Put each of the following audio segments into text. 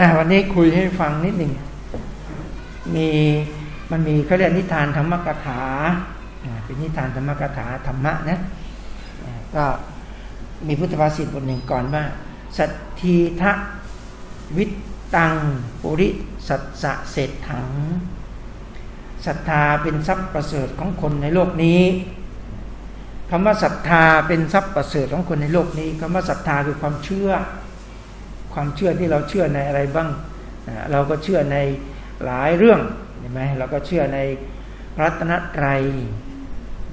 อ่าวันนี้คุยให้ฟังนิดหนึ่ง มีมันมีเขาเรียกนิทานธรรมกถาอ่าเป็นนิทานธรรมกถาธรรมะนะก็มีพุทธภาษิตบทหนึ่งก่อนว่า สัตทีทะวิตตังปุริสัตสะเศรษถังศรัทธาเป็นทรัพย์ประเสริฐของคนในโลกนี้คำว่าศรัทธาเป็นทรัพย์ประเสริฐของคนในโลกนี้คำว่าศรัทธาคือความเชื่อ ความเชื่อที่เราเชื่อในอะไรบ้างเราก็เชื่อในหลายเรื่องเห็นไหมเราก็เชื่อในรัตนตรัย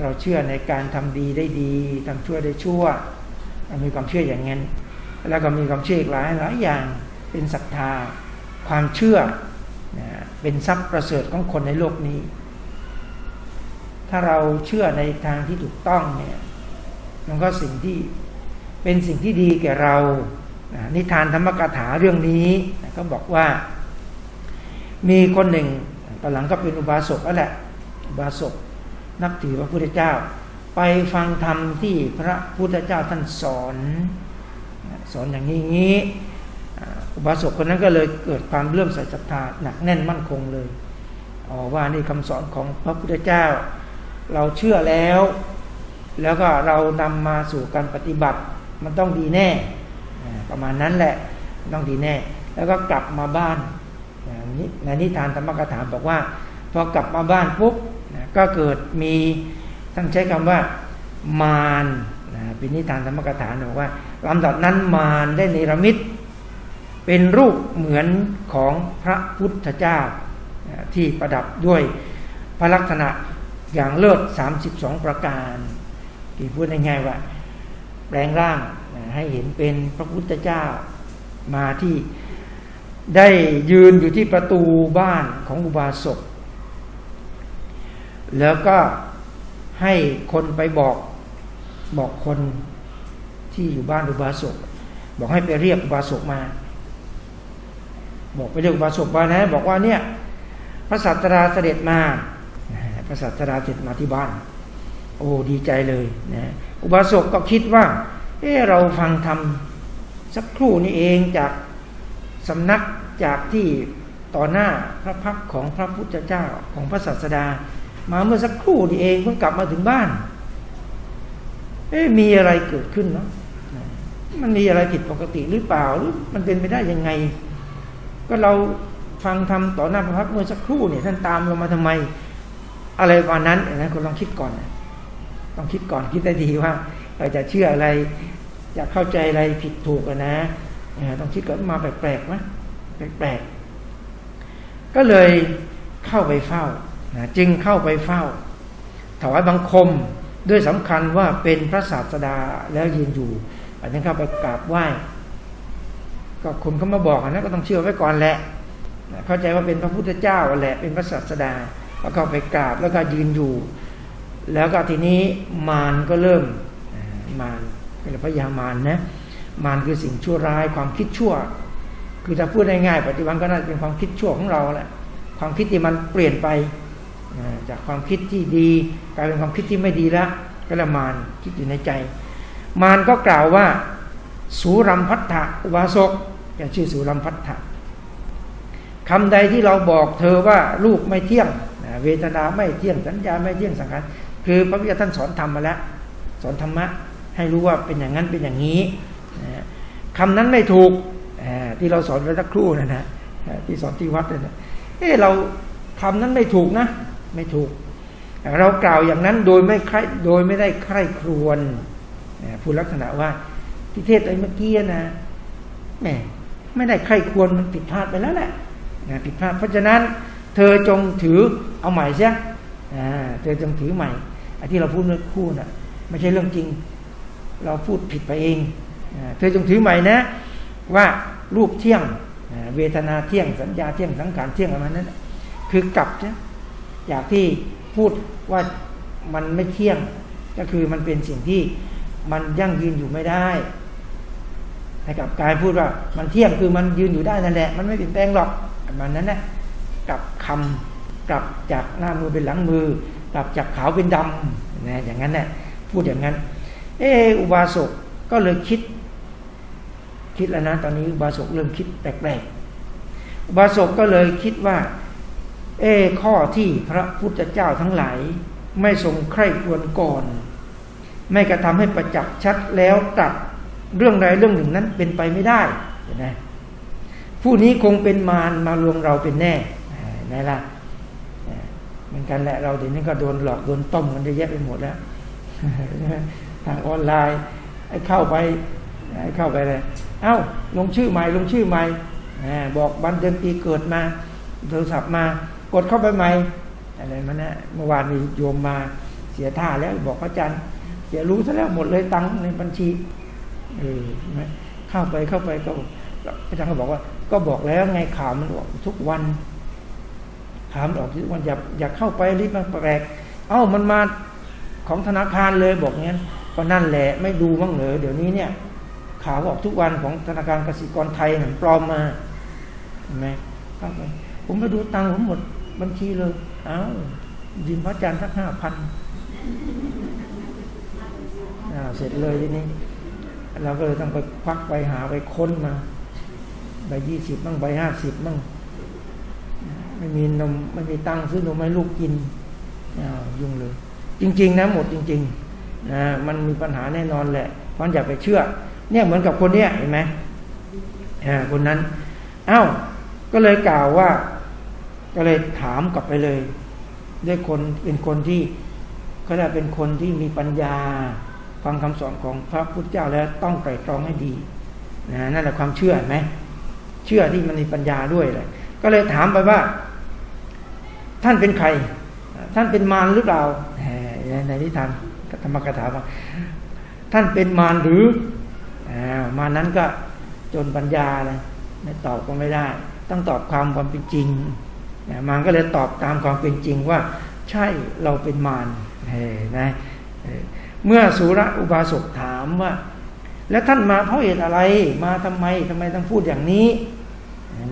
เราเชื่อในการทำดีได้ดีทำชั่วได้ชั่ว มีความเชื่ออย่างนั้น แล้วก็มีความเชื่ออีกหลายหลายอย่างเป็นศรัทธา ความเชื่อนะเป็นทรัพย์ประเสริฐของคนในโลกนี้ ถ้าเราเชื่อในทางที่ถูกต้องเนี่ยมันก็สิ่งที่เป็นสิ่งที่ดีแก่เรา นิทานธรรมกถาเรื่องนี้ก็บอกว่า มีคนหนึ่งตอนหลังก็เป็นอุบาสกแล้วแหละอุบาสกนับถือพระพุทธเจ้า ไปฟังธรรมที่พระพุทธเจ้าท่านสอน สอนอย่างนี้งี้อุบาสกคนนั้นก็เลยเกิดความเลื่อมใสศรัทธาหนักแน่นมั่นคงเลยอ๋อว่านี่คำสอนของพระพุทธเจ้า เราเชื่อแล้ว แล้วก็เรานำมาสู่การปฏิบัติมันต้องดีแน่ ประมาณนั้นแหละต้องดีแน่ แล้วก็กลับมาบ้านนี่ในนิทานธรรมกถาบอกว่า พอกลับมาบ้านปุ๊บก็เกิดมีท่านใช้คำว่ามารนะเป็นนิทานธรรมกถาบอกว่าลำดับนั้นมารได้เนรมิต เป็นรูปเหมือนของพระพุทธเจ้าที่ประดับด้วยพระลักษณะอย่างเลิศ 32 ประการที่พูดง่ายๆว่า แปลงร่างให้เห็นเป็นพระพุทธเจ้ามาที่ได้ยืนอยู่ที่ประตูบ้านของอุบาสก แล้วก็ให้คนไปบอกบอกคนที่อยู่บ้านอุบาสก บอกให้ไปเรียกอุบาสกมา บอกไปเรียกอุบาสกมานะ บอกว่าเนี่ยพระสัตราเสด็จมาพระสัตราเสด็จมาที่บ้าน โอ้ดีใจเลยนะอุบาสกก็คิดว่า เออเราฟังธรรมสักครู่นี้เองจากสำนักจากที่ต่อหน้าพระพักของพระพุทธเจ้าของพระศาสดา มาเมื่อสักครู่นี้เองเพิ่งกลับมาถึงบ้าน เอ๊ะมีอะไรเกิดขึ้นเนาะมันมีอะไรผิดปกติหรือเปล่าหรือมันเป็นไปได้ยังไง ก็เราฟังทำต่อหน้าพระพักเมื่อสักครู่เนี่ยท่านตามเรามาทำไม อะไรประมาณนั้นนะคุณลองคิดก่อนนะ ต้องคิดก่อนคิดได้ดีว่าเราจะเชื่ออะไรจะเข้าใจอะไรผิดถูกนะต้องคิดก่อนมาแปลกๆไหมแปลกๆก็เลยเข้าไปเฝ้านะจึงเข้าไปเฝ้า ถวายบังคมด้วยสำคัญว่าเป็นพระศาสดาแล้วยืนอยู่อันนี้เข้าไปกราบไหว้ก็คนเขามาบอกนะก็ต้องเชื่อไว้ก่อนแหละนะเข้าใจว่าเป็นพระพุทธเจ้าแหละเป็นพระศาสดาแล้วก็ไปกราบแล้วก็ยืนอยู่ แล้วก็ทีนี้มารก็เริ่มมารเป็นพยามารนะมารคือสิ่งชั่วร้ายความคิดชั่ว คือถ้าพูดง่ายๆปัจจุบันก็น่าจะเป็นความคิดชั่วของเราแหละความคิดที่มันเปลี่ยนไปจากความคิดที่ดีกลายเป็นความคิดที่ไม่ดีแล้วก็ละมารคิดอยู่ในใจ มารก็กล่าวว่า สูรัมพัทธะอุบาสกอย่าชื่อสูรัมพัทธะคำใดที่เราบอกเธอว่ารูปไม่เที่ยง เวทนาไม่เที่ยงสัญญาไม่เที่ยงสังขาร คือพระพุทธเจ้าท่านสอนธรรมมาแล้ว สอนธรรมะให้รู้ว่าเป็นอย่างนั้นเป็นอย่างนี้นะคำนั้นไม่ถูกที่เราสอนไว้สักครู่นะนะที่สอนที่วัดนะนะเออเราคำนั้นไม่ถูกนะ ไม่ถูก เรากล่าวอย่างนั้นโดยไม่ใครโดยไม่ได้ใคร่ครวญอ่าพูดลักษณะว่าที่เทศไอ้เมื่อกี้นะแหมไม่ได้ใคร่ควรมันผิดพลาดไปแล้วแหละนะผิดพลาดเพราะฉะนั้น เธอจงถือเอาใหม่เสียเธอจงถือใหม่ อ้ที่เราพูดเมื่อคู่น่ะไม่ใช่เรื่องจริง เราพูดผิดไปเองเธอจงถือใหม่นะ ว่ารูปเที่ยงเวทนาเที่ยงสัญญาเที่ยงสังขารเที่ยงอะไรนั้น คือกลับเนี่ยอยากที่พูดว่ามันไม่เที่ยงก็คือมันเป็นสิ่งที่มันยั่งยืนอยู่ไม่ได้ให้กับกายพูดว่ามันเที่ยงคือมันยืนอยู่ได้นั่นแหละ มันไม่เปลี่ยนแปลงหรอกประมาณนั้นแหละกลับคำกลับจากหน้ามือเป็นหลังมือ กลับจากขาวเป็นดำนะอย่างนั้นแหละพูดอย่างนั้น เอออุบาสกก็เลยคิด คิดแล้วนะตอนนี้อุบาสกเริ่มคิดแปลกอุบาสกก็เลยคิดว่า เออข้อที่พระพุทธเจ้าทั้งหลายไม่ทรงใคร่ควรก่อน ไม่กระทำให้ประจักษ์ชัดแล้วตัดเรื่องใดเรื่องหนึ่งนั้นเป็นไปไม่ได้เห็นไหมผู้นี้คงเป็นมารมาลวงเราเป็นแน่ไหนล่ะ มือนกันแหละเราเดี๋ยวนี้ก็โดนหลอกโดนต้มกันเยอะแยะไปหมดแล้วทางออนไลน์ไอ้เข้าไปไอ้เข้าไปเลยเอ้า ลงชื่อใหม่ลงชื่อใหม่บอกวันเดือนปีเกิดมาโทรศัพท์มากดเข้าไปใหม่อะไรมันนะเมื่อวานมีโยมมาเสียท่าแล้วบอกพระอาจารย์เสียรู้ซะแล้วหมดเลยตังค์ในบัญชีเออเข้าไปเข้าไปก็พระอาจารย์ก็บอกว่า ก็บอกแล้วไงข่าวมันออกทุกวัน ข่ามออกทุกวันอย่าอย่าเข้าไปรีบมาแปลก เอ้ามันมาของธนาคารเลยบอกงั้นก็นั่นแหละไม่ดูบ้างเหรอเดี๋ยวนี้เนี่ย ข่าวออกทุกวันของธนาคารกสิกรไทยหนึ่งปลอมมาเห็นไหมเข้าไปผมไปดูตังค์ผมหมดบัญชีเลย เอ้ายินพระอาจารย์สักห้าพันเสร็จเลยทีนี้ เราก็เลยต้องไปควักไปหาไปค้นมาใบยี่สิบบ้างใบห้าสิบบ้าง ไม่มีนมไม่มีตังค์ซื้อนมให้ลูกกินยุ่งเลย จริง ๆ นะหมดจริงๆนะมันมีปัญหาแน่นอนแหละเพราะอย่าไปเชื่อ เนี่ยเหมือนกับคนเนี้ยเห็นไหมคนนั้น เอา้า ก็เลยกล่าวว่า ก็เลยถามกลับไปเลย ด้วยคนเป็นคนที่ก็ได้เป็นคนที่มีปัญญา ฟังคำสอนของพระพุทธเจ้าแล้วต้องไตรตรองให้ดีนะนั่นแหละความเชื่อไหมเชื่อที่มันมีปัญญาด้วยเลยก็เลยถามไปว่า ท่านเป็นใคร ท่านเป็นมารหรือเปล่าในนิทานธรรมกถาว่าท่านเป็นมารหรือมานั้นก็จนปัญญาเลยไม่ตอบก็ไม่ได้ ต้องตอบความความเป็นจริงมารก็เลยตอบตามความเป็นจริงว่า ใช่เราเป็นมารนะเมื่อสุระอุบาสกถามว่า แล้วท่านมาเพราะเหตุอะไร มาทำไมทำไมต้องพูดอย่างนี้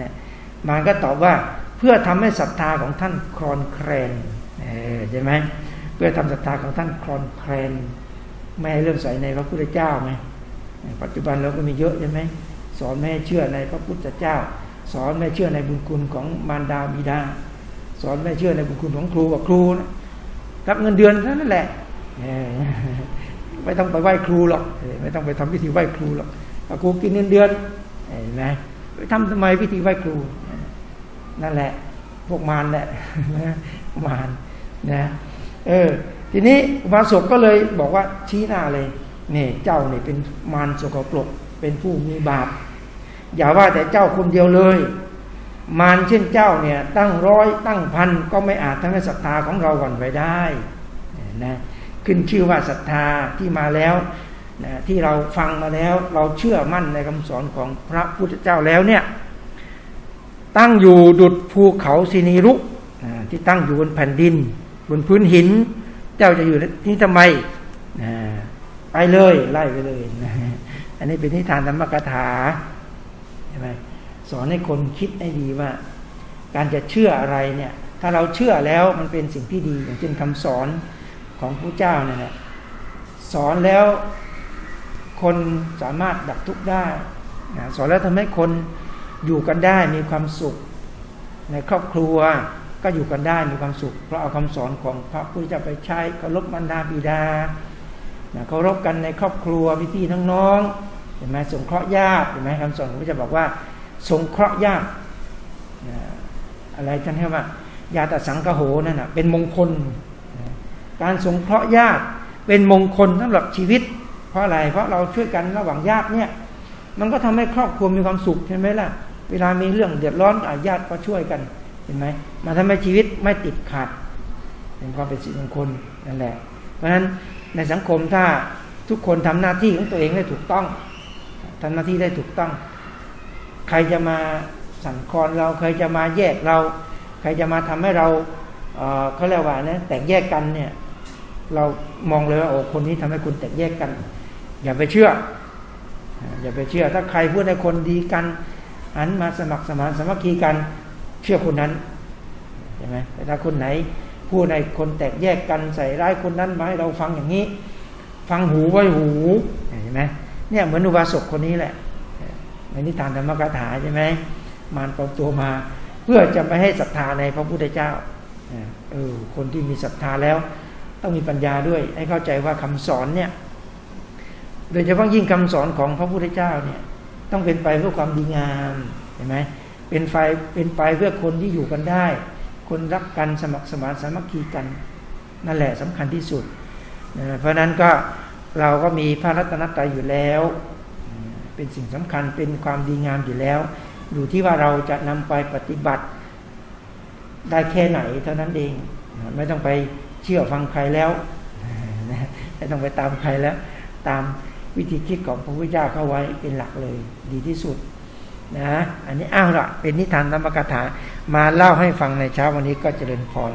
นี่มารก็ตอบว่า เพื่อทำให้ศรัทธาของท่านคลอนแคลนใช่ไหมเพื่อทำศรัทธาของท่านคลอนแคลนไม่ให้เริ่มใส่ในพระพุทธเจ้าไหมปัจจุบันเราก็มีเยอะใช่ไหมสอนไม่ให้เชื่อในพระพุทธเจ้า สอนไม่เชื่อในบุญคุณของมารดาบิดา สอนไม่เชื่อในบุญคุณของครูกับครูนะรับเงินเดือนนั่นแหละไม่ต้องไปไหว้ครูหรอกไม่ต้องไปทำพิธีไหว้ครูหรอกครูกินเงินเดือนเห็นไหมไปทำทำไมพิธีไหว้ครู นั่นแหละ พวกมารแหละมารนะเออ ทีนี้อุบาสกก็เลยบอกว่าชี้หน้าเลยเนี่ยเจ้าเนี่เป็นมารสกปรกเป็นผู้มีบาป อย่าว่าแต่เจ้าคนเดียวเลย มารเช่นเจ้าเนี่ย ตั้งร้อยตั้งพันก็ไม่อาจทำให้ศรัทธาของเราหวั่นไหวได้นะขึ้นชื่อว่าศรัทธาที่มาแล้วนะที่เราฟังมาแล้วเราเชื่อมั่นในคำสอนของพระพุทธเจ้าแล้วเนี่ย ตั้งอยู่ดุดภูเขาสินีรุนะที่ตั้งอยู่บนแผ่นดิน บนพื้นหิน เจ้าจะอยู่ที่ทำไมไปเลยไล่ไปเลยอันนี้เป็นนิทานธรรมกถาใช่ไหมสอนให้คนคิดให้ดีว่า การจะเชื่ออะไรเนี่ย ถ้าเราเชื่อแล้วมันเป็นสิ่งที่ดี อย่างเช่นคำสอนของพระเจ้าเนี่ยสอนแล้วคนสามารถดับทุกข์ได้สอนแล้วทำให้คน อยู่กันได้มีความสุข ในครอบครัวก็อยู่กันได้มีความสุข เพราะเอาคำสอนของพระพุทธเจ้าไปใช้เคารพมารดาบิดาเคารพกันในครอบครัวพี่พี่ทั้งน้องเห็นไหมสงเคราะห์ญาติเห็นไหมคำสอนของพระเจ้าบอกว่า สงเคราะห์ญาติอะไรท่านเรียกว่าญาตสังกโหนั่นนะเป็นมงคล การสงเคราะห์ญาติเป็นมงคลสำหรับชีวิต เพราะอะไรเพราะเราช่วยกันระหว่างญาติเนี่ยมันก็ทำให้ครอบครัวมีความสุขใช่ไหมล่ะ เวลามีเรื่องเดือดร้อนอาญาติก็ช่วยกัน เห็นไหมมาทำให้ชีวิตไม่ติดขัดเป็นความเป็นสิริมงคลนั่นแหละ เพราะฉะนั้นในสังคมถ้าทุกคนทำหน้าที่ของตัวเองได้ถูกต้องทำหน้าที่ได้ถูกต้อง ใครจะมาสั่นคลอนเราใครจะมาแยกเรา ใครจะมาทำให้เราเขาเรียกว่านะแตกแยกกันเนี่ย เรามองเลยว่าโอ้คนนี้ทำให้คุณแตกแยกกัน อย่าไปเชื่อ อย่าไปเชื่อ ถ้าใครพูดให้คนดีกัน อันมาสมัครสมานสมัคคีกันเชื่อคนนั้นใช่ไหมแต่ถ้าคนไหนผู้ในคนแตกแยกกันใส่ร้ายคนนั้นมาให้เราฟังอย่างนี้ ฟังหูไว้หูเห็นไหมเนี่ยเหมือนอุบาสกคนนี้แหละในนิทานธรรมกถาใช่ไหมมารปลอมตัวมา เพื่อจะไม่ให้ศรัทธาในพระพุทธเจ้าเออคนที่มีศรัทธาแล้ว ต้องมีปัญญาด้วย ให้เข้าใจว่าคำสอนเนี่ยโดยเฉพาะยิ่งคำสอนของพระพุทธเจ้าเนี่ย ต้องเป็นไปเพื่อความดีงามเห็นไหมเป็นไฟเป็นไปเพื่อคนที่อยู่กันได้ คนรักกันสมัครสมานสามัคคีกัน นั่นแหละสำคัญที่สุด เพราะนั้นก็เราก็มีพระรัตนตรัยอยู่แล้ว เป็นสิ่งสำคัญเป็นความดีงามอยู่แล้ว อยู่ที่ว่าเราจะนำไปปฏิบัติได้แค่ไหนเท่านั้นเอง ไม่ต้องไปเชื่อฟังใครแล้วไม่ต้องไปตามใครแล้ว ตาม วิธีคิดของพระพุทธเจ้าเข้าไว้เป็นหลักเลย ดีที่สุดนะ อันนี้อ้าวละเป็นนิทานธรรมกถามาเล่าให้ฟังในเช้าวันนี้ก็เจริญพร